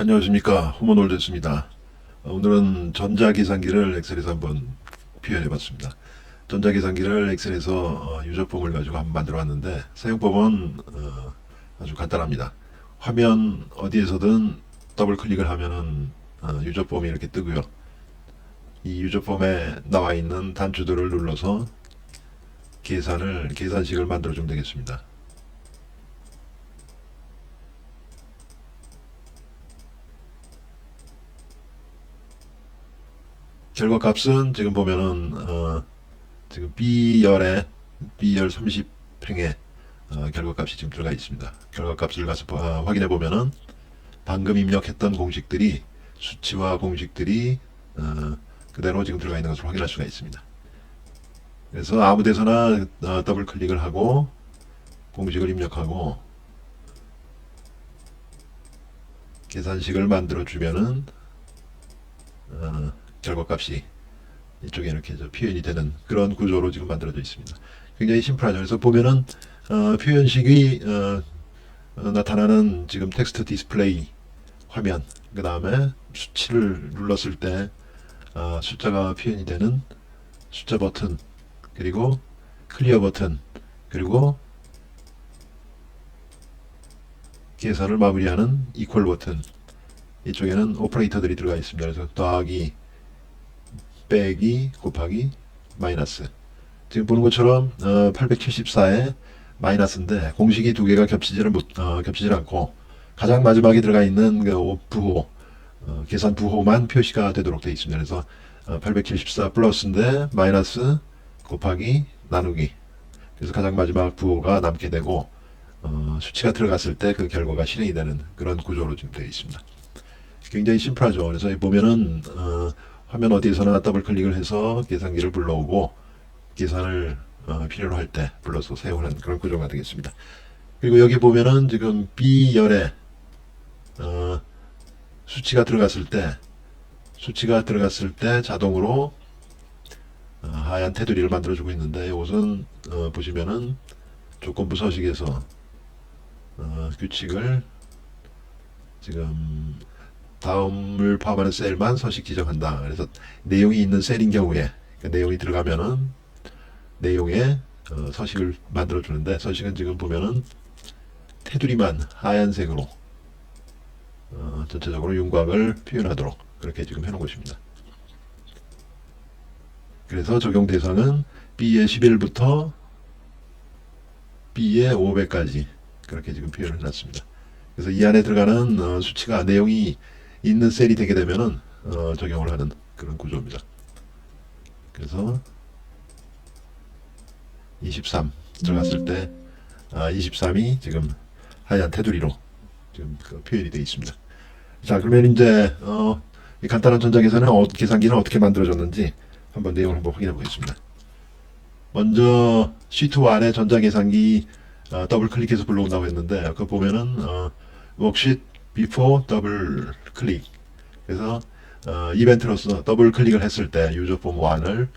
안녕하십니까 호모놀드였습니다. 어, 오늘은 전자계산기를 엑셀에서 한번 표현해봤습니다. 전자계산기를 엑셀에서 어, 유저폼을 가지고 한번 만들어봤는데 사용법은 어, 아주 간단합니다. 화면 어디에서든 더블 클릭을 하면은 어, 유저폼이 이렇게 뜨고요. 이 유저폼에 나와 있는 단추들을 눌러서 계산을 계산식을 만들어 주면 되겠습니다. 결과 값은 지금 보면은 어, 지금 B열에 B열 30팽에 어, 결과 값이 지금 들어가 있습니다. 결과 값을 가서 봐- 확인해 보면은 방금 입력했던 공식들이 수치와 공식들이 어, 그대로 지금 들어가 있는 것을 확인할 수가 있습니다. 그래서 아무 데서나 어, 더블 클릭을 하고 공식을 입력하고 계산식을 만들어 주면은 어, 결과값이 이쪽에 이렇게 저 표현이 되는 그런 구조로 지금 만들어져 있습니다. 굉장히 심플하죠. 그래서 보면은 어, 표현식이 어, 어, 나타나는 지금 텍스트 디스플레이 화면, 그 다음에 수치를 눌렀을 때 어, 숫자가 표현이 되는 숫자 버튼, 그리고 클리어 버튼, 그리고 계산을 마무리하는 이퀄 버튼. 이쪽에는 오퍼레이터들이 들어가 있습니다. 그래서 더하기, 빼기, 곱하기, 마이너스. 지금 보는 것처럼 어, 874에 마이너스인데 공식이 두 개가 겹치지를 못 어, 겹치질 않고 가장 마지막에 들어가 있는 그 오- 부호 어, 계산 부호만 표시가 되도록 되어 있습니다. 그래서 어, 874 플러스인데 마이너스 곱하기 나누기 그래서 가장 마지막 부호가 남게 되고 어, 수치가 들어갔을 때 그 결과가 실행이 되는 그런 구조로 지금 되어 있습니다. 굉장히 심플하죠. 그래서 보면은 어, 화면 어디에서나 더블 클릭을 해서 계산기를 불러오고 계산을 어, 필요로 할 때 불러서 사용하는 그런 구조가 되겠습니다. 그리고 여기 보면은 지금 B열에 어, 수치가 들어갔을 때 수치가 들어갔을 때 자동으로 어, 하얀 테두리를 만들어주고 있는데 이것은 어, 보시면은 조건부 서식에서 어, 규칙을 지금 다음을 포함하는 셀만 서식 지정한다. 그래서 내용이 있는 셀인 경우에 그 내용이 들어가면은 내용에 어, 서식을 만들어 주는데 서식은 지금 보면은 테두리만 하얀색으로 어, 전체적으로 윤곽을 표현하도록 그렇게 지금 해놓은 것입니다. 그래서 적용 대상은 B의 11부터 B의 500까지 그렇게 지금 표현을 해놨습니다. 그래서 이 안에 들어가는 어, 수치가 내용이 있는 셀이 되게 되면은 어, 적용을 하는 그런 구조입니다. 그래서 23 들어갔을 때 아, 23이 지금 하얀 테두리로 지금 그 표현이 되어 있습니다. 자 그러면 이제 어, 이 간단한 전자계산은 어, 계산기는 어떻게 만들어졌는지 한번 내용을 한번 확인해 보겠습니다. 먼저 시트 1의 전자계산기 어, 더블 클릭해서 불러온다고 했는데 그거 보면은 어, 워크시트 before 더블 클릭 그래서 어, 이벤트로서 더블 클릭을 했을 때 유저 폼 1을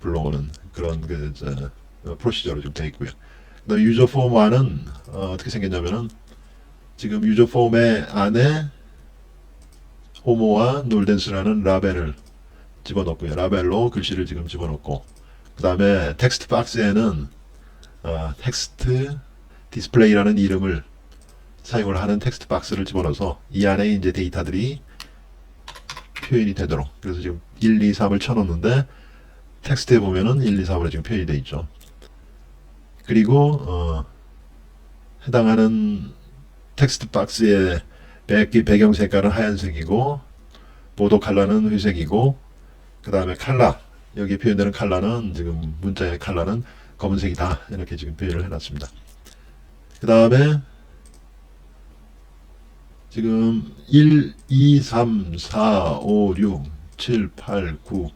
불러오는 그런 그 저, 어, 프로시저로 좀 되어 있고요. 그다음 유저 폼 1은 어, 어떻게 생겼냐면은 지금 유저 폼의 안에 호모와 놀댄스라는 라벨을 집어넣고요. 라벨로 글씨를 지금 집어넣고 그 다음에 텍스트 박스에는 어, 텍스트 디스플레이라는 이름을 사용을 하는 텍스트 박스를 집어넣어서 이 안에 이제 데이터들이 표현이 되도록 그래서 지금 1, 2, 3을 쳐놓는데 텍스트에 보면은 1, 2, 3으로 지금 표현이 되어 있죠. 그리고 어, 해당하는 텍스트 박스의 배, 배경 색깔은 하얀색이고 보도 컬러는 회색이고 그 다음에 칼라 여기 표현되는 컬러는 지금 문자의 컬러는 검은색이다 이렇게 지금 표현을 해놨습니다. 그 다음에 지금 1, 2, 3, 4, 5, 6, 7, 8, 9,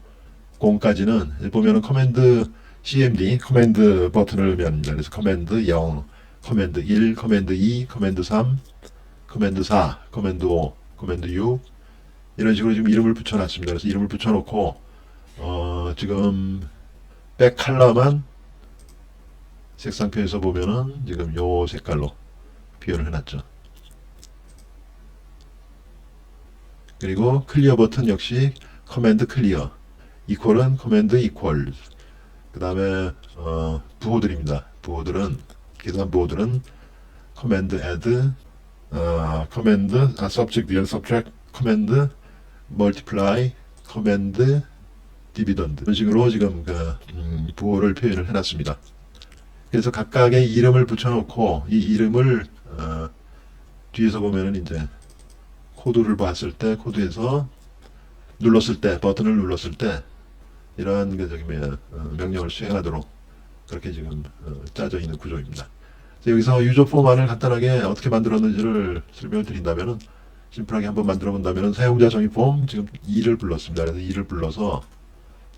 0까지는 보면은 커맨드 CMD 커맨드 버튼을 누릅니다. 그래서 커맨드 0, 커맨드 1, 커맨드 2, 커맨드 3, 커맨드 4, 커맨드 5, 커맨드 6 이런 식으로 지금 이름을 붙여놨습니다. 그래서 이름을 붙여놓고 어, 지금 백 컬러만 색상표에서 보면은 지금 요 색깔로 표현을 해놨죠. 그리고 클리어 버튼 역시 커맨드 클리어. 이퀄은 커맨드 이퀄. 그 다음에 어, 부호들입니다. 부호들은 계산 부호들은 커맨드 add 어, 커맨드 아, subject 열 subtract 커맨드 multiply 커맨드 디비던드 이런 식으로 지금 그 음, 부호를 표현을 해놨습니다. 그래서 각각의 이름을 붙여놓고 이 이름을 어, 뒤에서 보면은 이제 코드를 봤을 때 코드에서 눌렀을 때 버튼을 눌렀을 때 이러한 그 저기 어, 명령을 수행하도록 그렇게 지금 어, 짜져 있는 구조입니다. 여기서 유저 포만을 간단하게 어떻게 만들었는지를 설명을 드린다면은 심플하게 한번 만들어 본다면은 사용자 정의 폼 지금 2를 불렀습니다. 그래서 2를 불러서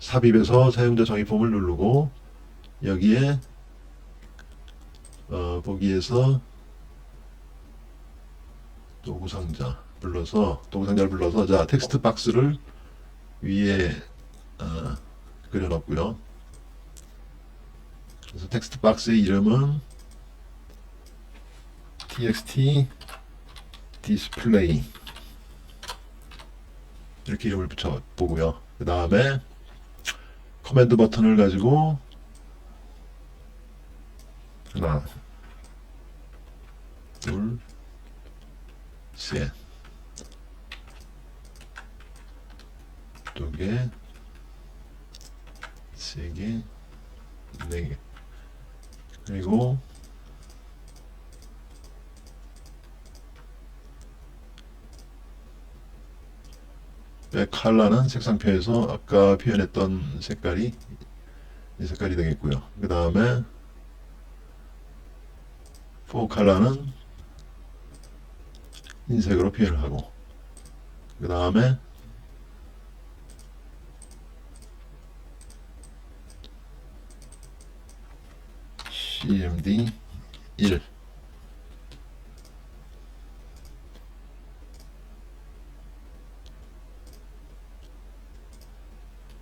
삽입에서 사용자 정의 폼을 누르고 여기에 어, 보기에서 도구 상자 불러서 도구 상자를 불러서 자 텍스트 박스를 위에 어, 그려놨고요. 그래서 텍스트 박스의 이름은 txt display 이렇게 이름을 붙여 보고요. 그 다음에 커맨드 버튼을 가지고 하나, 둘, 셋, 두 개, 세 개, 네 개. 그리고 백 컬러는 색상표에서 아까 표현했던 색깔이 이 색깔이 되겠고요. 그 다음에 포 컬러는 흰색으로 표현을 하고 그 다음에 CMD 1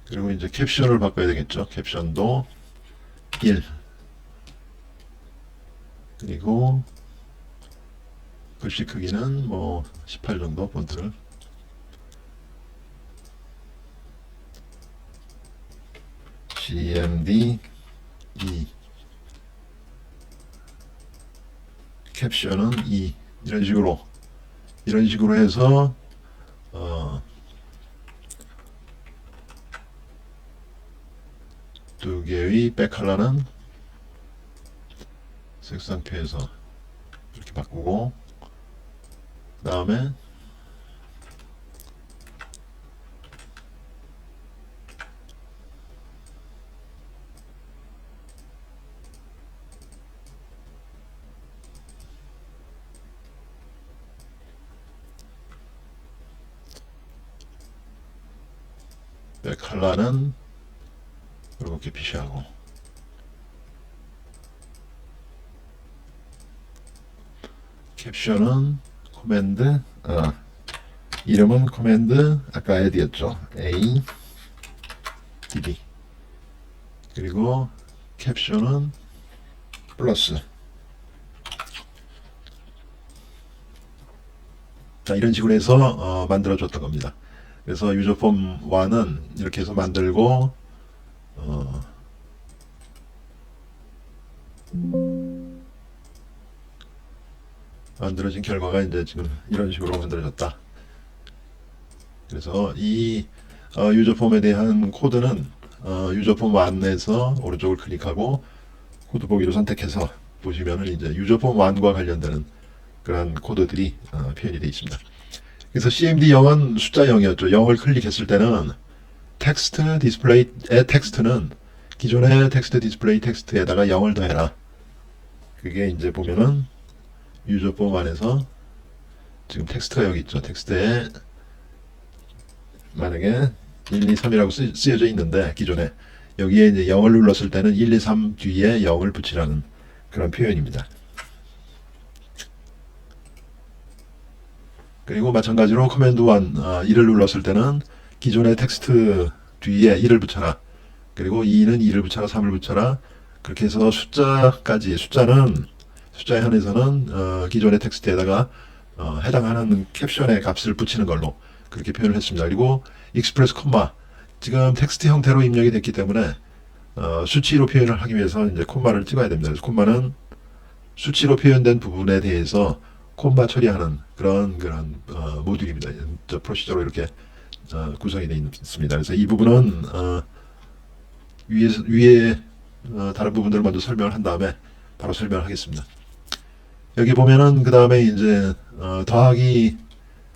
그리고 이제 캡션을 바꿔야 되겠죠. 캡션도 1 그리고 글씨 크기는 뭐 18 정도 폰트를. CMD 2 캡션은 2 이런 식으로 이런 식으로 해서 어, 두 개의 백 컬러는 색상표에서 이렇게 바꾸고 그 다음에 백 컬러는 이렇게 표시하고. 캡션은 코맨드 아 이름은 코맨드 아까 add였죠. A dd 그리고 캡션은 플러스. 자 이런 식으로 해서 어, 만들어 줬던 겁니다 그래서 유저폼 1은 이렇게 해서 만들고 어, 만들어진 결과가 이제 지금 이런 식으로 만들어졌다. 그래서 이 어, 유저폼에 대한 코드는 어, 유저폼 안내에서 오른쪽을 클릭하고 코드 보기를 선택해서 보시면은 이제 유저폼 1과 관련되는 그런 코드들이 어, 표현이 되어 있습니다. 그래서 CMD 0은 숫자 0이었죠. 0을 클릭했을 때는 텍스트 디스플레이의 텍스트는 기존의 텍스트 디스플레이 텍스트에다가 0을 더해라. 그게 이제 보면은 유저폼 안에서 지금 텍스트가 여기 있죠. 텍스트에 만약에 1, 2, 3이라고 쓰, 쓰여져 있는데 기존에 여기에 이제 0을 눌렀을 때는 1, 2, 3 뒤에 0을 붙이라는 그런 표현입니다. 그리고 마찬가지로 커맨드 1 어, 1을 눌렀을 때는 기존의 텍스트 뒤에 1을 붙여라. 그리고 2는 2를 붙여라, 3을 붙여라. 그렇게 해서 숫자까지 숫자는 숫자에 한해서는 어, 기존의 텍스트에다가 어, 해당하는 캡션의 값을 붙이는 걸로 그렇게 표현을 했습니다. 그리고 익스프레스 콤마 지금 텍스트 형태로 입력이 됐기 때문에 어, 수치로 표현을 하기 위해서 이제 콤마를 찍어야 됩니다. 그래서 콤마는 수치로 표현된 부분에 대해서 콤마 처리하는 그런 그런 어, 모듈입니다. 저 프로시저로 이렇게 어, 구성이 되어 있습니다. 그래서 이 부분은 어, 위에 위에 어, 다른 부분들을 먼저 설명을 한 다음에 바로 설명을 하겠습니다. 여기 보면은 그 다음에 이제 어, 더하기를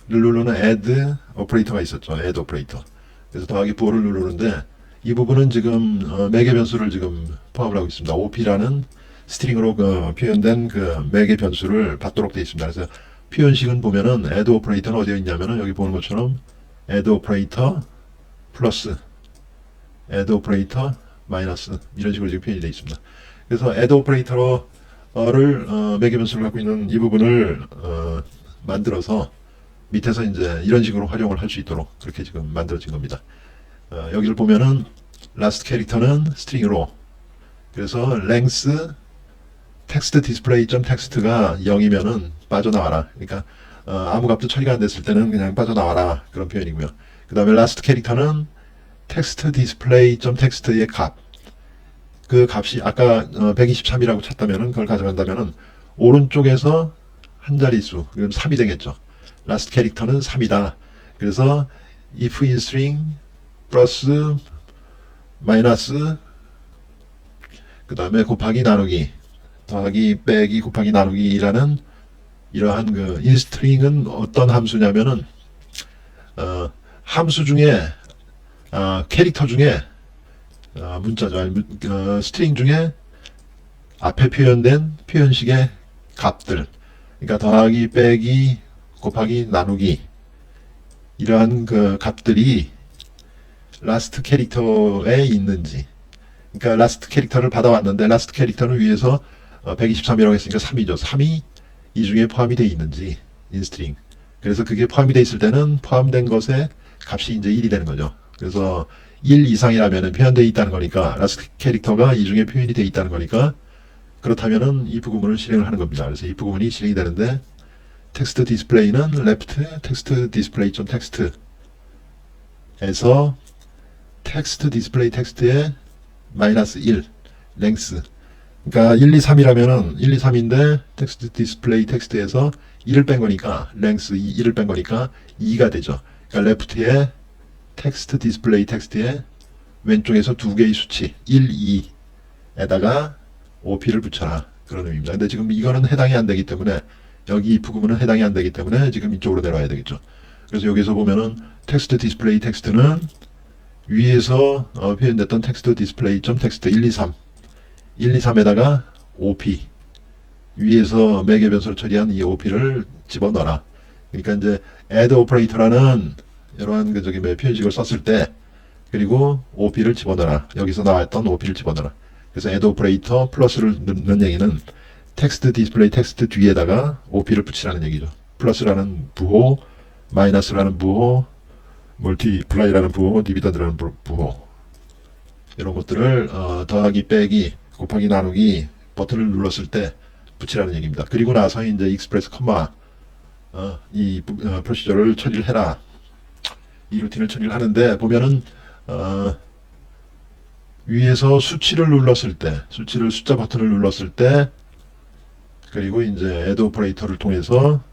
누르는 add 오퍼레이터가 있었죠. add 오퍼레이터. 그래서 더하기 부호를 누르는데 이 부분은 지금 어, 매개 변수를 지금 포함을 하고 있습니다. op라는 스트링으로 그 표현된 그 매개 변수를 받도록 되어 있습니다. 그래서 표현식은 보면은 add 오퍼레이터는 어디에 있냐면은 여기 보는 것처럼 add 오퍼레이터 플러스 add 오퍼레이터 마이너스 이런 식으로 지금 표현이 되어 있습니다. 그래서 add 오퍼레이터를 어, 매개 변수를 갖고 있는 이 부분을 어, 만들어서 밑에서 이제 이런 식으로 활용을 할 수 있도록 그렇게 지금 만들어진 겁니다. 어, 여기를 보면은 last 캐릭터는 스트링으로 그래서 length 텍스트 디스플레이 점 텍스트가 0이면은 빠져나와라. 그러니까 어, 아무 값도 처리가 안 됐을 때는 그냥 빠져나와라 그런 표현이고요. 그 다음에 last 캐릭터는 텍스트 디스플레이 점 텍스트의 값. 그 값이 아까 어, 123이라고 찾다면은 그걸 가져간다면은 오른쪽에서 한 자릿수 그럼 3이 되겠죠. last 캐릭터는 3이다. 그래서 if in string 플러스 마이너스 그 다음에 곱하기 나누기 더하기 빼기 곱하기 나누기라는 이러한 그 인스트링은 어떤 함수냐면은 어, 함수 중에 어, 캐릭터 중에 어, 문자죠. 아니, 문- 어, 스트링 중에 앞에 표현된 표현식의 값들. 그러니까 더하기 빼기 곱하기 나누기 이러한 그 값들이 라스트 캐릭터에 있는지. 그러니까 라스트 캐릭터를 받아왔는데 라스트 캐릭터는 위에서 어, 123이라고 했으니까 3이죠. 3이 이 중에 포함이 되어 있는지 인스트링. 그래서 그게 포함이 되어 있을 때는 포함된 것의 값이 이제 1이 되는 거죠. 그래서 1 이상이라면 표현되어 있다는 거니까 라스트 캐릭터가 이 중에 표현이 되어 있다는 거니까 그렇다면은 이 부분을 실행을 하는 겁니다. 그래서 이 부분이 실행이 되는데 텍스트 디스플레이는 left 텍스트 디스플레이 점 텍스트 에서 텍스트 디스플레이 텍스트에 마이너스 1 랭스 그러니까 1, 2, 3이라면은 1, 2, 3인데 텍스트 디스플레이 텍스트에서 1을 뺀 거니까 랭스 1을 뺀 거니까 2가 되죠. 그러니까 레프트에 텍스트 디스플레이 텍스트에 왼쪽에서 두 개의 수치 1, 2에다가 OP를 붙여라 그런 의미입니다. 근데 지금 이거는 해당이 안 되기 때문에 여기 이 부분은 해당이 안 되기 때문에 지금 이쪽으로 내려와야 되겠죠. 그래서 여기서 보면은 텍스트 디스플레이 텍스트는 위에서 어, 표현됐던 텍스트 디스플레이 점 텍스트 1, 2, 3 1, 2, 3에다가 OP 위에서 매개 변수를 처리한 이 OP를 집어넣어라. 그러니까 이제 add operator라는 이러한 그 저기 뭐 표현식을 썼을 때 그리고 OP를 집어넣어라. 여기서 나왔던 OP를 집어넣어라. 그래서 add operator 플러스를 넣는 얘기는 텍스트 디스플레이 텍스트 뒤에다가 OP를 붙이라는 얘기죠. 플러스라는 부호, 마이너스라는 부호, 멀티플라이라는 부호, 디비던드라는 부- 부호 이런 것들을 어, 더하기 빼기 곱하기 나누기 버튼을 눌렀을 때 붙이라는 얘기입니다. 그리고 나서 이제 익스프레스 컴마 어, 이 부- 어, 프로시저를 처리를 해라. 이 루틴을 처리를 하는데 보면은 어, 위에서 수치를 눌렀을 때 수치를 숫자 버튼을 눌렀을 때 그리고 이제 애드 오퍼레이터를 통해서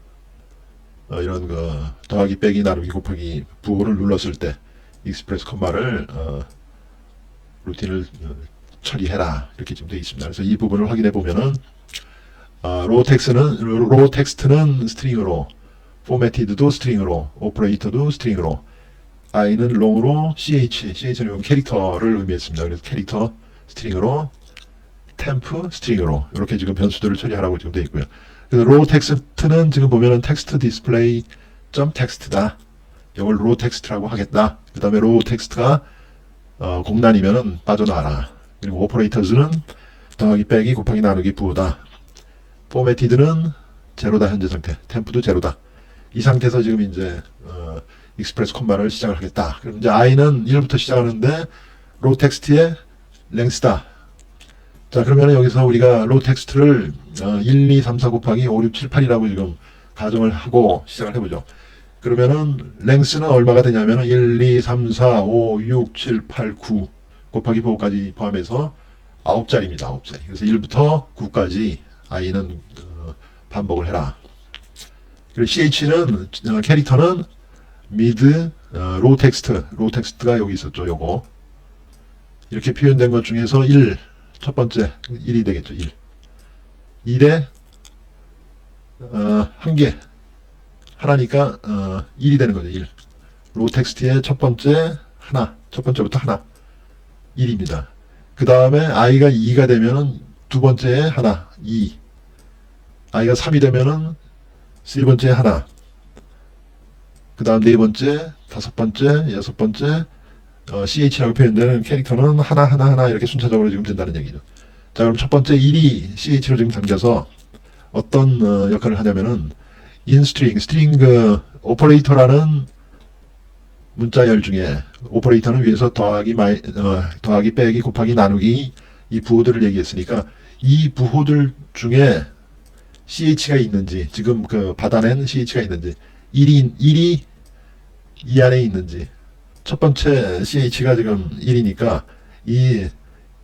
어, 이런 그 더하기 빼기 나누기 곱하기 부호를 눌렀을 때 익스프레스 컴마를 어, 루틴을 어, 처리해라 이렇게 지금 되어 있습니다. 그래서 이 부분을 확인해 보면은 어, 로 텍스트는 로 텍스트는 스트링으로 포매티드도 스트링으로 오퍼레이터도 스트링으로 i는 롱으로 ch ch는 캐릭터를 의미했습니다. 그래서 캐릭터 스트링으로 템프 스트링으로 이렇게 지금 변수들을 처리하라고 지금 되어 있고요. 그래서 로 텍스트는 지금 보면은 텍스트 디스플레이 점 텍스트다. 이걸 로 텍스트라고 하겠다. 그 다음에 로 텍스트가 어, 공란이면은 빠져나와라. 그리고 오퍼레이터즈는 더하기 빼기 곱하기 나누기 부호다. 포매티드는 제로다 현재 상태. 템프도 제로다. 이 상태에서 지금 이제 어, 익스프레스 콤마를 시작을 하겠다. 그럼 이제 i는 1부터 시작하는데 로 텍스트의 랭스다. 자 그러면 여기서 우리가 로 텍스트를 어, 1, 2, 3, 4 곱하기 5, 6, 7, 8이라고 지금 가정을 하고 시작을 해보죠. 그러면은 랭스는 얼마가 되냐면은 1, 2, 3, 4, 5, 6, 7, 8, 9 곱하기 5까지 포함해서 9자리입니다. 9자리. 그래서 1부터 9까지 i는 어, 반복을 해라. 그리고 ch는 어, 캐릭터는 미드 어, 로우 텍스트 로우 텍스트가 여기 있었죠. 요거 이렇게 표현된 것 중에서 1, 첫 번째 1이 되겠죠. 1. 1에 어, 한 개. 하나니까 어, 1이 되는 거죠. 1. 로우 텍스트의 첫 번째 하나. 첫 번째부터 하나. 1입니다. 그 다음에 i가 2가 되면은 두 번째에 하나. 2. i가 3이 되면은 세 번째에 하나. 그 다음 네 번째, 다섯 번째, 여섯 번째, 어, CH라고 표현되는 캐릭터는 하나, 하나, 하나 이렇게 순차적으로 지금 된다는 얘기죠. 자, 그럼 첫 번째 1이 CH로 지금 담겨서 어떤 어, 역할을 하냐면은 인스트링, 스트링 그 오퍼레이터라는 문자열 중에 오퍼레이터는 위에서 더하기 마이, 어, 더하기 빼기 곱하기 나누기 이 부호들을 얘기했으니까 이 부호들 중에 CH가 있는지 지금 그 받아낸 CH가 있는지 1이 1이 이 안에 있는지 첫 번째 CH가 지금 1이니까 이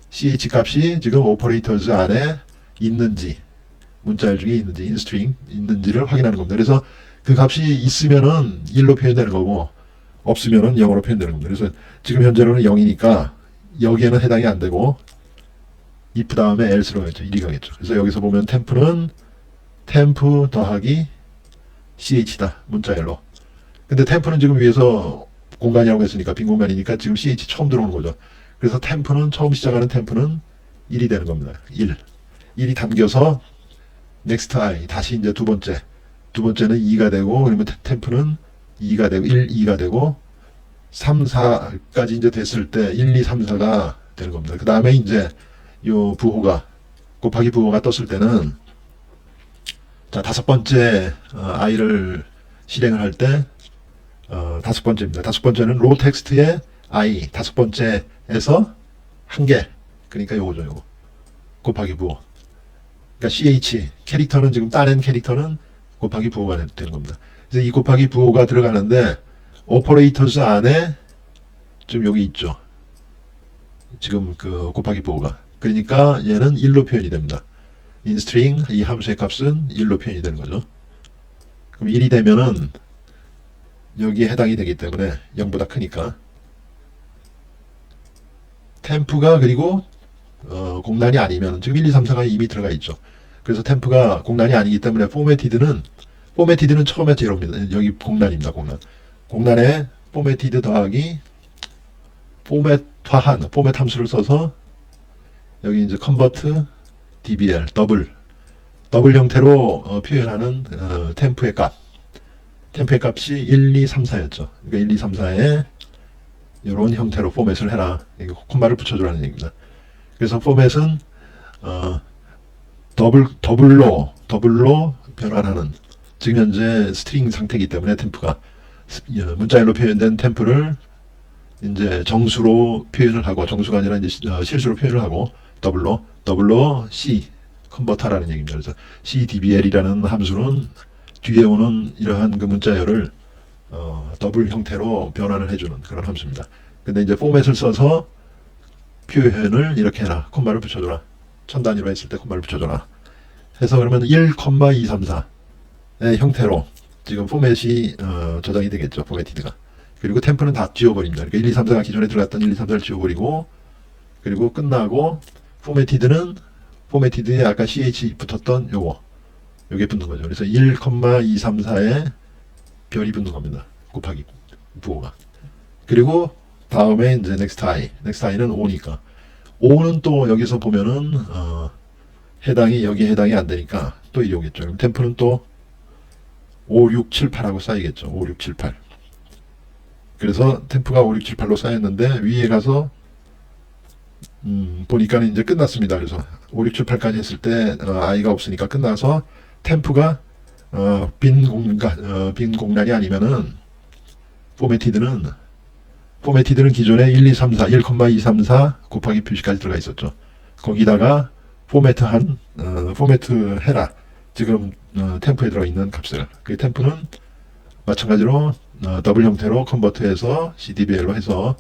CH 값이 지금 오퍼레이터즈 안에 있는지 문자열 중에 있는지 인스트링 있는지를 확인하는 겁니다. 그래서 그 값이 있으면은 1로 표현되는 거고 없으면은 0으로 표현되는 겁니다. 그래서 지금 현재로는 0이니까 여기에는 해당이 안 되고 if 다음에 else로 가겠죠. 1이 가겠죠. 그래서 여기서 보면 템프는 템프 더하기 ch다. 문자 열로. 근데 템프는 지금 위에서 공간이라고 했으니까 빈 공간이니까 지금 ch 처음 들어오는 거죠. 그래서 템프는 처음 시작하는 템프는 1이 되는 겁니다. 1. 1이 담겨서 next i 다시 이제 두 번째 두 번째는 2가 되고 그러면 테- 템프는 2가 되고 1, 2가 되고 3, 4까지 이제 됐을 때 1, 2, 3, 4가 되는 겁니다. 그 다음에 이제 요 부호가 곱하기 부호가 떴을 때는 자 다섯 번째 어, i를 실행을 할때 어, 다섯 번째입니다. 다섯 번째는 로 텍스트의 i 다섯 번째에서 한 개 그러니까 요거죠 요거 곱하기 부호 그러니까 ch 캐릭터는 지금 따낸 캐릭터는 곱하기 부호가 되- 되는 겁니다. 그래서 이 곱하기 부호가 들어가는데 오퍼레이터즈 안에 지금 여기 있죠. 지금 그 곱하기 부호가 그러니까 얘는 1로 표현이 됩니다. 인스트링 이 함수의 값은 1로 표현이 되는 거죠. 그럼 1이 되면은 여기에 해당이 되기 때문에 0보다 크니까 템프가 그리고 어, 공란이 아니면 지금 1, 2, 3, 4가 이미 들어가 있죠. 그래서 템프가 공란이 아니기 때문에 포매티드는 포매티드는 처음에 제로입니다. 여기 공란입니다. 공란. 공란에 포매티드 더하기 포맷화한 포맷 함수를 써서 여기 이제 컨버트 dbl 더블 더블 형태로 어, 표현하는 어, 템프의 값 템프의 값이 1, 2, 3, 4였죠. 그러니까 1, 2, 3, 4에 이런 형태로 포맷을 해라. 콤마를 붙여주라는 얘기입니다. 그래서 포맷은 어, 더블 더블로 더블로 변환하는 지금 현재 스트링 상태이기 때문에 템프가 문자열로 표현된 템프를 이제 정수로 표현을 하고 정수가 아니라 이제 시- 어, 실수로 표현을 하고 더블로 더블로 C 컨버터라는 얘기입니다. 그래서 CDBL이라는 함수는 뒤에 오는 이러한 그 문자열을 어, 더블 형태로 변환을 해주는 그런 함수입니다. 근데 이제 포맷을 써서 표현을 이렇게 해라. 콤마를 붙여줘라. 천 단위로 했을 때 콤마를 붙여줘라. 해서 그러면 1,234의 형태로 지금 포맷이 어, 저장이 되겠죠. 포맷티드가. 그리고 템프는 다 지워버립니다. 그러니까 1, 2, 3, 4가 기존에 들어갔던 1, 2, 3, 4를 지워버리고 그리고 끝나고 포맷티드는 포맷티드에 아까 CH 붙었던 요거 요게 붙는 거죠. 그래서 1,234에 별이 붙는 겁니다. 곱하기 부호가. 그리고 다음에 이제 next i. next i는 5니까 5는 또 여기서 보면은 어, 해당이 여기 해당이 안 되니까 또 이리 오겠죠. 그럼 템프는 또 5, 6, 7, 8하고 쌓이겠죠. 5, 6, 7, 8. 그래서 템프가 5, 6, 7, 8로 쌓였는데 위에 가서 음, 보니까는 이제 끝났습니다. 그래서 5, 6, 7, 8까지 했을 때 어, i가 없으니까 끝나서 템프가 어, 빈 공간 어, 빈 공란이 아니면은 포매티드는 포매티드는 기존에 1, 2, 3, 4, 1,234 곱하기 표시까지 들어가 있었죠. 거기다가 포매트한 어, 포매트 해라. 지금 어, 템프에 들어 있는 값을 그 템프는 마찬가지로 어, 더블 형태로 컨버트해서 CDBL로 해서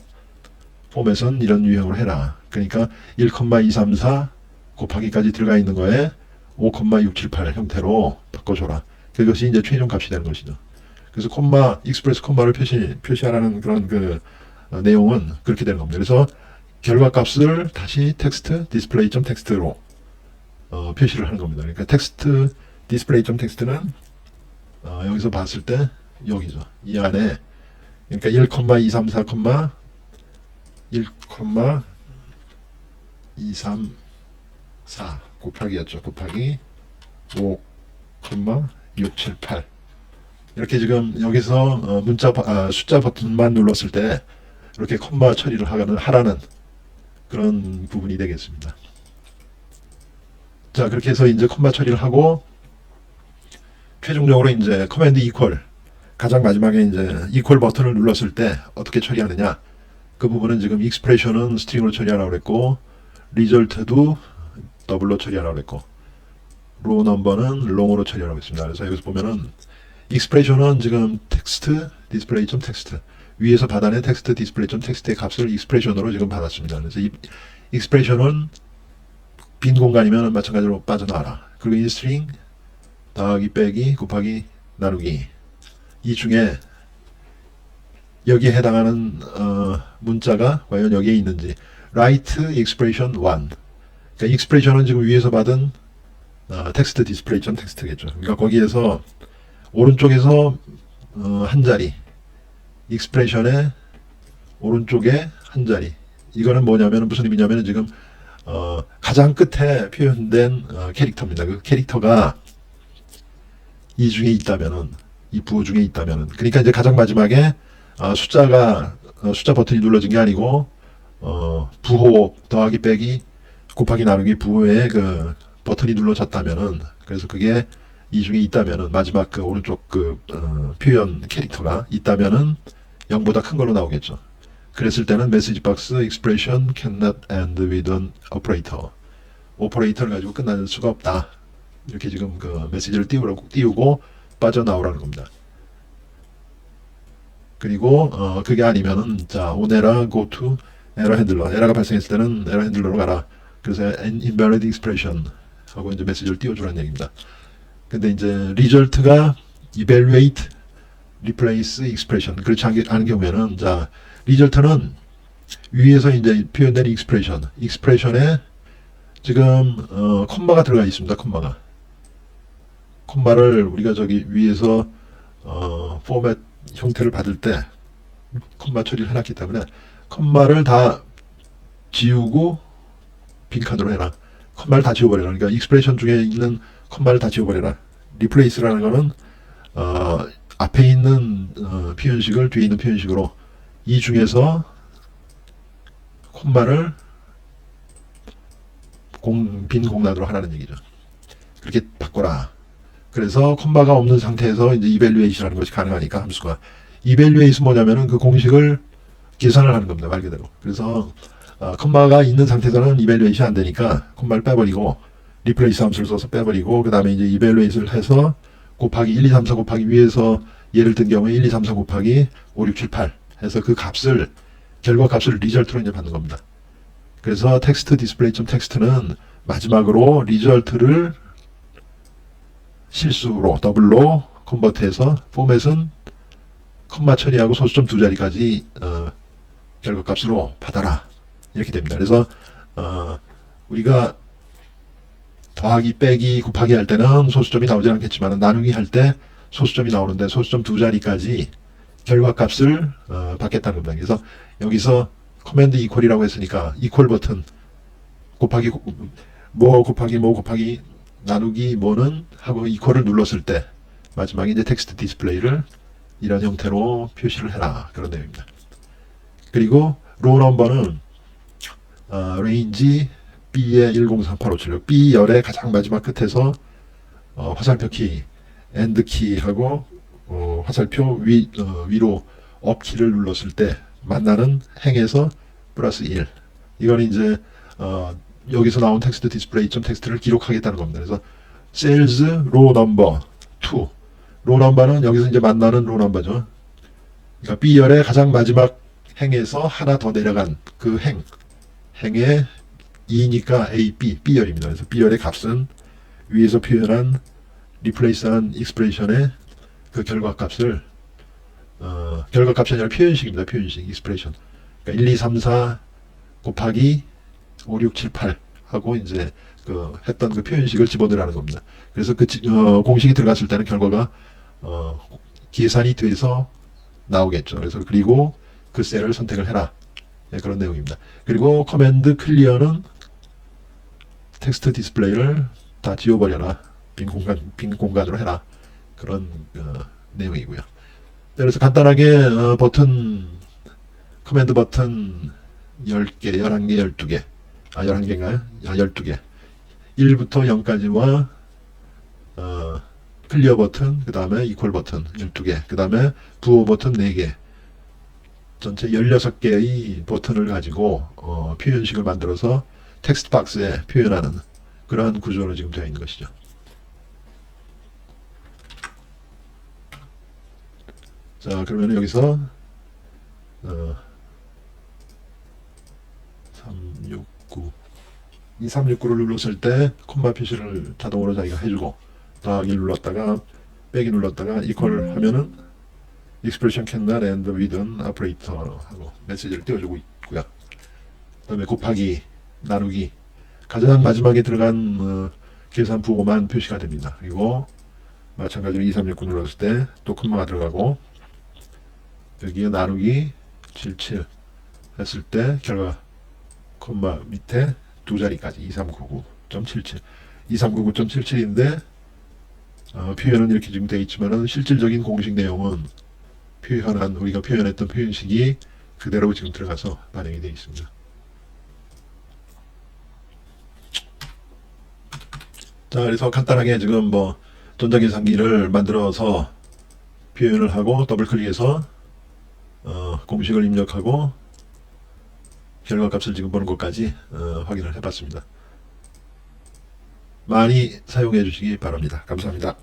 포맷은 이런 유형으로 해라. 그러니까 1,234 곱하기까지 들어가 있는 거에 5,678 형태로 바꿔줘라. 그것이 이제 최종 값이 되는 것이죠. 그래서 콤마 익스프레스 콤마를 표시 표시하라는 그런 그 어, 내용은 그렇게 되는 겁니다. 그래서 결과 값을 다시 텍스트 디스플레이 점 텍스트로 어, 표시를 하는 겁니다. 그러니까 텍스트 디스플레이 점 텍스트는 어, 여기서 봤을 때 여기죠. 이 안에 그러니까 1,234, 1,234 곱하기였죠. 곱하기 5,678 이렇게 지금 여기서 어, 문자 버- 아, 숫자 버튼만 눌렀을 때 이렇게 콤마 처리를 하라는, 하라는 그런 부분이 되겠습니다. 자 그렇게 해서 이제 콤마 처리를 하고 최종적으로 이제 커맨드 이퀄 가장 마지막에 이제 이퀄 버튼을 눌렀을 때 어떻게 처리하느냐 그 부분은 지금 익스프레션은 스트링으로 처리하라고 그랬고 리절트도 더블로 처리하라고 그랬고 로 넘버는 롱으로 처리하라고 했습니다. 그래서 여기서 보면은 익스프레션은 지금 텍스트 디스플레이 점 텍스트 위에서 받아낸 텍스트 디스플레이 점 텍스트의 값을 익스프레션으로 지금 받았습니다. 그래서 이 익스프레션은 빈 공간이면 마찬가지로 빠져나와라. 그리고 이 스트링 더하기 빼기 곱하기 나누기. 이 중에 여기에 해당하는 어, 문자가 과연 여기에 있는지. write expression 1 그러니까 expression은 지금 위에서 받은 어, 텍스트 디스플레이 점 텍스트겠죠. 그러니까 거기에서 오른쪽에서 어, 한 자리. 익스프레션의 오른쪽에 한 자리. 이거는 뭐냐면 무슨 의미냐면 지금 어, 가장 끝에 표현된 어, 캐릭터입니다. 그 캐릭터가 이 중에 있다면은 이 부호 중에 있다면은 그러니까 이제 가장 마지막에 어, 숫자가 어, 숫자 버튼이 눌러진 게 아니고 어, 부호 더하기 빼기 곱하기 나누기 부호에 그 버튼이 눌러졌다면은 그래서 그게 이 중에 있다면은 마지막 그 오른쪽 그 어, 표현 캐릭터가 있다면은 0보다 큰 걸로 나오겠죠. 그랬을 때는 메시지 박스 expression cannot end with an operator. 오퍼레이터를 가지고 끝날 수가 없다. 이렇게 지금 그 메시지를 띄우라고 띄우고 빠져나오라는 겁니다. 그리고 어 그게 아니면은 자 오네라 go to 에러 핸들러 에러가 발생했을 때는 에러 핸들러로 가라. 그래서 an invalid expression 하고 이제 메시지를 띄워주라는 얘기입니다. 근데 이제 리절트가 evaluate, replace, expression 그렇지 않- 않은 경우에는 자 리절트는 위에서 이제 표현된 expression, expression에 지금 어, 콤마가 들어가 있습니다. 콤마가 콤마를 우리가 저기 위에서 어, 포맷 형태를 받을 때 콤마 처리를 해놨기 때문에 콤마를 다 지우고 빈칸으로 해라. 콤마를 다 지워버려라. 그러니까 익스프레션 중에 있는 콤마를 다 지워버려라. 리플레이스라는 거는 어, 앞에 있는 어, 표현식을 뒤에 있는 표현식으로 이 중에서 콤마를 공, 빈 공란으로 하라는 얘기죠. 그렇게 바꿔라. 그래서 콤마가 없는 상태에서 이제 이벨류에이션하는 것이 가능하니까 함수가 이벨류에이션 뭐냐면은 그 공식을 계산을 하는 겁니다. 말 그대로. 그래서 어, 콤마가 있는 상태에서는 이벨류에이션 안 되니까 콤마를 빼버리고 리플레이스 함수를 써서 빼버리고 그 다음에 이제 이벨류에이션을 해서 곱하기 1, 2, 3, 4 곱하기 위에서 예를 든 경우에 1, 2, 3, 4 곱하기 5, 6, 7, 8 해서 그 값을 결과 값을 리절트로 이제 받는 겁니다. 그래서 텍스트 디스플레이 점 텍스트는 마지막으로 리절트를 실수로 더블로 컨버트해서 포맷은 컴마 처리하고 소수점 두 자리까지 어, 결과 값으로 받아라 이렇게 됩니다. 그래서 어, 우리가 더하기 빼기 곱하기 할 때는 소수점이 나오지 않겠지만 나누기 할 때 소수점이 나오는데 소수점 두 자리까지 결과 값을 어, 받겠다는 겁니다. 그래서 여기서 커맨드 이퀄이라고 했으니까 이퀄 버튼 곱하기 고- 뭐 곱하기 뭐 곱하기 나누기 뭐는 하고 이퀄을 눌렀을 때 마지막에 이제 텍스트 디스플레이를 이런 형태로 표시를 해라 그런 내용입니다. 그리고 로 넘버는 어, 레인지 B의 103857 B 열의 가장 마지막 끝에서 어, 화살표 키, 엔드 키하고 어, 화살표 위, 어, 위로 업 키를 눌렀을 때 만나는 행에서 플러스 1. 이건 이제 어, 여기서 나온 텍스트 디스플레이 점 텍스트를 기록하겠다는 겁니다. 그래서 sales row number 2로 넘버는 여기서 이제 만나는 로 넘버죠. 그러니까 B열의 가장 마지막 행에서 하나 더 내려간 그 행. 행의 2니까 A, B, B열입니다. 그래서 B열의 값은 위에서 표현한 리플레이스한 익스프레션의 그 결과값을 어, 결과값이 아니라 표현식입니다. 표현식, 익스프레션. 그러니까 1, 2, 3, 4 곱하기 5, 6, 7, 8 하고 이제 그 했던 그 표현식을 집어넣으라는 겁니다. 그래서 그 지- 어, 공식이 들어갔을 때는 결과가 어, 계산이 돼서 나오겠죠. 그래서 그리고 그 셀을 선택을 해라. 네, 그런 내용입니다. 그리고 커맨드 클리어는 텍스트 디스플레이를 다 지워버려라. 빈 공간, 빈 공간으로 해라. 그런 어, 내용이고요. 네, 그래서 간단하게 어, 버튼 커맨드 버튼 10개, 11개, 12개. 아, 11개인가요? 아, 12개. 1부터 0까지와 어, 클리어 버튼, 그 다음에 이퀄 버튼 12개, 그 다음에 부호 버튼 4개 전체 16개의 버튼을 가지고 어, 표현식을 만들어서 텍스트 박스에 표현하는 그러한 구조로 지금 되어 있는 것이죠. 자 그러면 여기서 어, 3, 6, 9 2369를 눌렀을 때 콤마 표시를 자동으로 자기가 해주고 더하기 눌렀다가 빼기 눌렀다가 이퀄 하면은 expression can not end with an operator 하고 메시지를 띄워주고 있고요. 그 다음에 곱하기, 나누기 가장 마지막에 들어간 어, 계산 부호만 표시가 됩니다. 그리고 마찬가지로 2369 눌렀을 때 또 콤마가 들어가고 여기에 나누기 77 했을 때 결과 콤마 밑에 두 자리까지 2399.77 2399.77인데 어, 표현은 이렇게 지금 되어 있지만은 실질적인 공식 내용은 표현한 우리가 표현했던 표현식이 그대로 지금 들어가서 반영이 되어 있습니다. 자, 그래서 간단하게 지금 뭐 전자계산기를 만들어서 표현을 하고 더블 클릭해서 어, 공식을 입력하고 결과값을 지금 보는 것까지 어, 확인을 해봤습니다. 많이 사용해 주시기 바랍니다. 감사합니다.